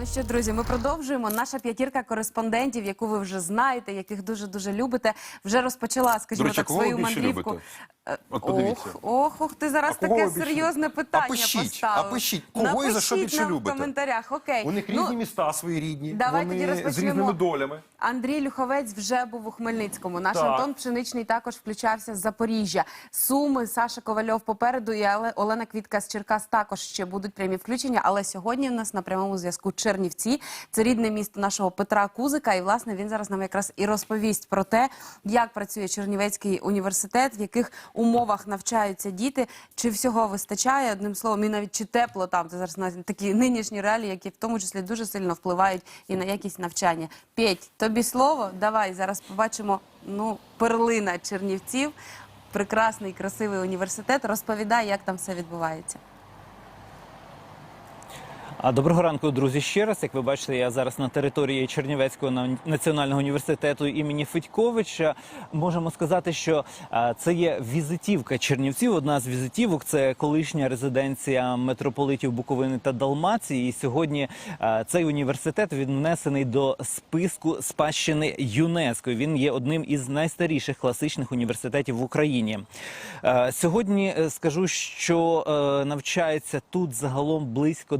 Ну що, друзі, ми продовжуємо. Наша п'ятірка кореспондентів, яку ви вже знаєте, яких дуже дуже любите, вже розпочала, скажімо До речі, так, кого ви свою більше мандрівку. любите? Е, От подивіться. Ох, ох, ох, ти зараз А кого таке ви більше серйозне питання А пишіть, поставив. пишіть, кого і за що Напишіть більше нам любите? в коментарях. Окей. У них Ну, різні міста свої рідні, давай тоді вони з розпочнемо. різними долями. Андрій Люховець вже був у Хмельницькому. Наш Так. Антон Пшеничний також включався з Запоріжжя. Суми, Саша Ковальов попереду і Але- Олена Квітка з Черкас також ще будуть прямі включення. Але сьогодні в нас на прямому зв'язку Чернівці. Це рідне місто нашого Петра Кузика. І власне він зараз нам якраз і розповість про те, як працює Чернівецький університет, в яких умовах навчаються діти, чи всього вистачає. Одним словом, і навіть чи тепло там. Це зараз на такі нинішні реалії, які в тому числі дуже сильно впливають і на якість навчання. Петь, тобі слово. Давай зараз побачимо. Ну, перлина Чернівців, прекрасний, красивий університет. Розповідай, як там все відбувається. Доброго ранку, друзі. Ще раз, як ви бачите, я зараз на території Чернівецького на- національного університету імені Федьковича. Можемо сказати, що це є візитівка Чернівців. Одна з візитівок це колишня резиденція митрополитів Буковини та Далмації. І сьогодні цей університет віднесений до списку спадщини ЮНЕСКО. Він є одним із найстаріших класичних університетів в Україні. Сьогодні е, скажу, що е, навчається тут загалом близько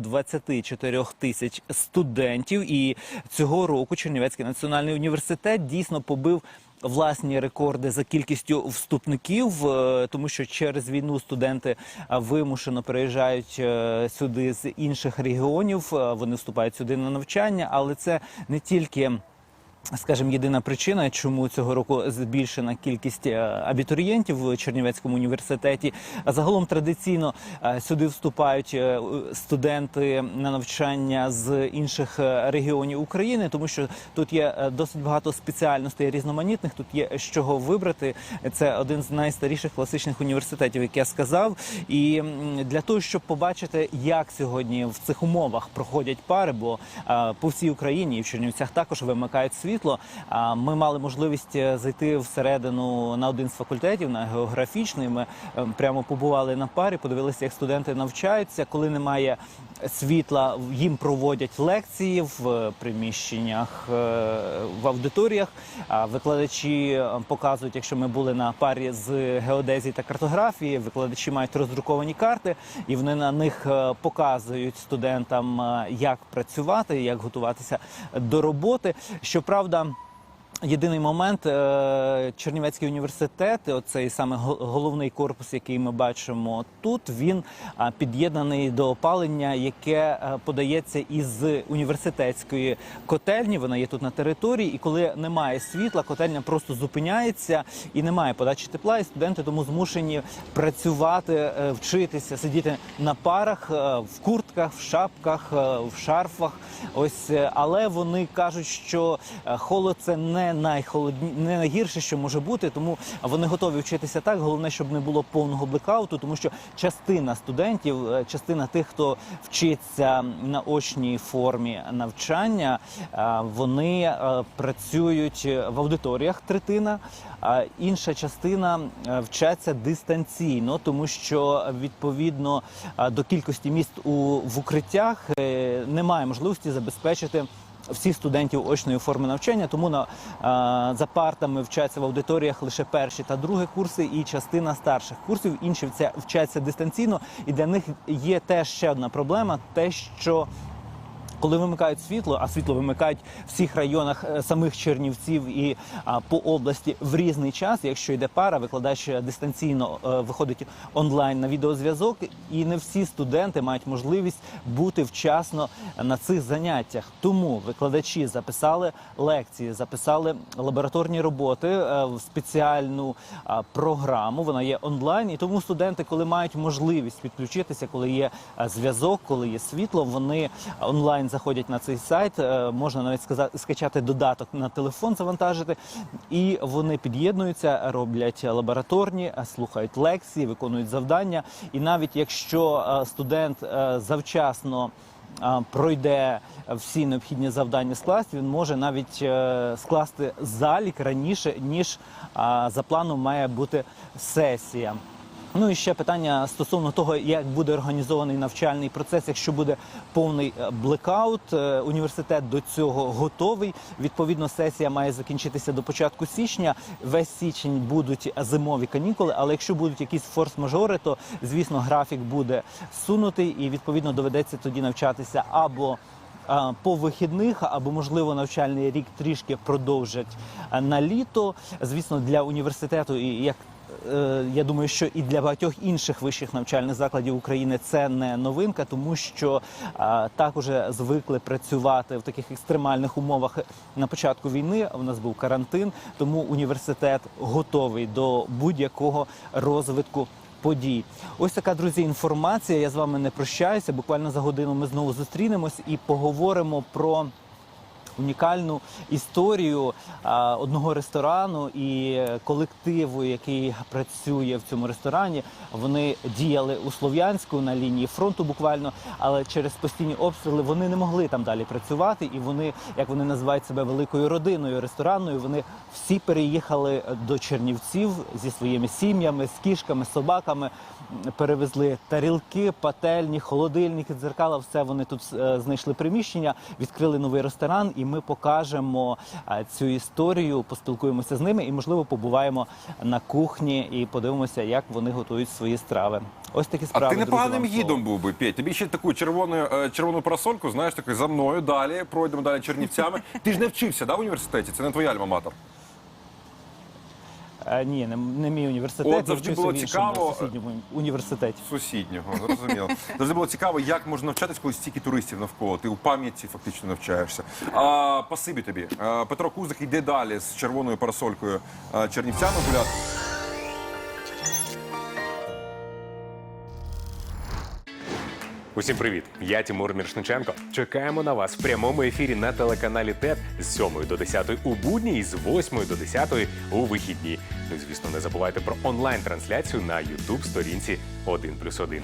24 тисяч студентів. І цього року Чернівецький національний університет дійсно побив. Власні рекорди за кількістю вступників, е, тому що через війну студенти вимушено переїжджають е, сюди з інших регіонів. е, Вони вступають сюди на навчання, але це не тільки Скажімо, єдина причина, чому цього року збільшена кількість е, абітурієнтів в Чернівецькому університеті. А загалом традиційно е, сюди вступають е, студенти на навчання з інших регіонів України, тому що тут є досить багато спеціальностей різноманітних. Тут є з чого вибрати. Це один з найстаріших класичних університетів, як я сказав. І для того, щоб побачити, як сьогодні в цих умовах проходять пари, бо по всій Україні і в Чернівцях також вимикають світло. Ми мали можливість е, зайти всередину на один з факультетів, на географічний. Ми е, прямо побували на парі, подивилися, як студенти навчаються. Коли немає світла, їм проводять лекції в е, приміщеннях е, в аудиторіях. Викладачі е, показують, якщо ми були на парі з геодезії та картографії, викладачі мають роздруковані карти, і вони на них показують студентам, як працювати, як готуватися до роботи. Щоправда. Єдиний момент е, Чернівецький університет, оцей саме головний корпус, який ми бачимо тут, він під'єднаний до опалення, яке е, подається із університетської котельні. Вона є тут на території, і коли немає світла, котельня просто зупиняється і немає подачі тепла. І студенти тому змушені працювати, е, вчитися, сидіти на парах в куртках, в шапках, в шарфах. Ось, але вони кажуть, що холод це не найхолодні, не найгірше, що може бути. Тому вони готові вчитися так. Головне, щоб не було повного блекауту, тому що частина студентів, е, частина тих, хто вчиться на очній формі навчання, е, вони е, працюють в аудиторіях третина. А інша частина вчаться дистанційно, тому що відповідно до кількості міст у в укриттях немає можливості забезпечити. Всіх студентів очної форми навчання, тому на е, за партами вчаться в аудиторіях лише перші та другі курси, і частина старших курсів. Інші вчаться дистанційно, і для них є теж ще одна проблема: те, що коли вимикають світло, а світло вимикають в всіх районах е, самих Чернівців і по області в різний час. Якщо йде пара, викладач дистанційно е, виходить онлайн на відеозв'язок, і не всі студенти мають можливість бути вчасно на цих заняттях. Тому викладачі записали лекції, записали лабораторні роботи е, в спеціальну програму. Вона є онлайн, і тому студенти, коли мають можливість підключитися, коли є зв'язок, коли є світло, вони онлайн заходять на цей сайт. е, Можна навіть сказати скачати додаток на телефон, завантажити, і вони під'єднуються, роблять лабораторні, е, слухають лекції, виконують завдання. І навіть якщо е, студент завчасно пройде всі необхідні завдання скласти, він може навіть скласти залік раніше, ніж за планом має бути сесія. Ну і ще питання стосовно того, як буде організований навчальний процес, якщо буде повний е, блекаут. е, Університет до цього готовий. Відповідно, сесія має закінчитися до початку січня. Весь січень будуть зимові канікули. Але якщо будуть якісь форс-мажори, то звісно графік буде сунутий, і відповідно доведеться тоді навчатися або по вихідних або можливо навчальний рік трішки продовжать на літо. Звісно, для університету і як. Е, Я думаю, що і для багатьох інших вищих навчальних закладів України це не новинка, тому що а, так уже звикли працювати в таких екстремальних умовах на початку війни. У нас був карантин, тому університет готовий до будь-якого розвитку подій. Ось така друзі інформація. Я з вами не прощаюся. Буквально за годину ми знову зустрінемось і поговоримо про. Унікальну історію одного ресторану і е, колективу, який працює в цьому ресторані. Вони діяли у Слов'янську на лінії фронту, буквально, але через постійні обстріли вони не могли там далі працювати. І вони, як вони називають себе великою родиною ресторанною, вони всі переїхали до Чернівців зі своїми сім'ями, з кішками, собаками. Перевезли тарілки, пательні, холодильники, дзеркала. Все вони тут е, знайшли приміщення, відкрили новий ресторан, і ми покажемо е, цю історію, поспілкуємося з ними і, можливо, побуваємо на кухні і подивимося, як вони готують свої страви. Ось такі А справи. ти непоганим гідом був би, Петь. Тобі ще таку червону, е, червону парасольку, знаєш, такий за мною далі, пройдемо далі Чернівцями. Ти ж не вчився, да, в університеті? Це не твоя альма-матер. Е, Ні, не, не мій університет. От я завжди було в іншому цікаво. сусідньому університеті. Сусіднього, зрозуміло. Завжди було цікаво, як можна навчатись, коли стільки туристів навколо. Ти у пам'яті фактично навчаєшся. А, пасибі тобі. А, Петро Кузик йде далі з червоною парасолькою а, чернівцями гуляти. Усім привіт! Я Тимур Міршниченко. Чекаємо на вас в прямому ефірі на телеканалі ТЕД з 7 до 10 у будні і з 8 до 10 у вихідні. Ну і звісно, не забувайте про онлайн-трансляцію на youtube сторінці 1+,1.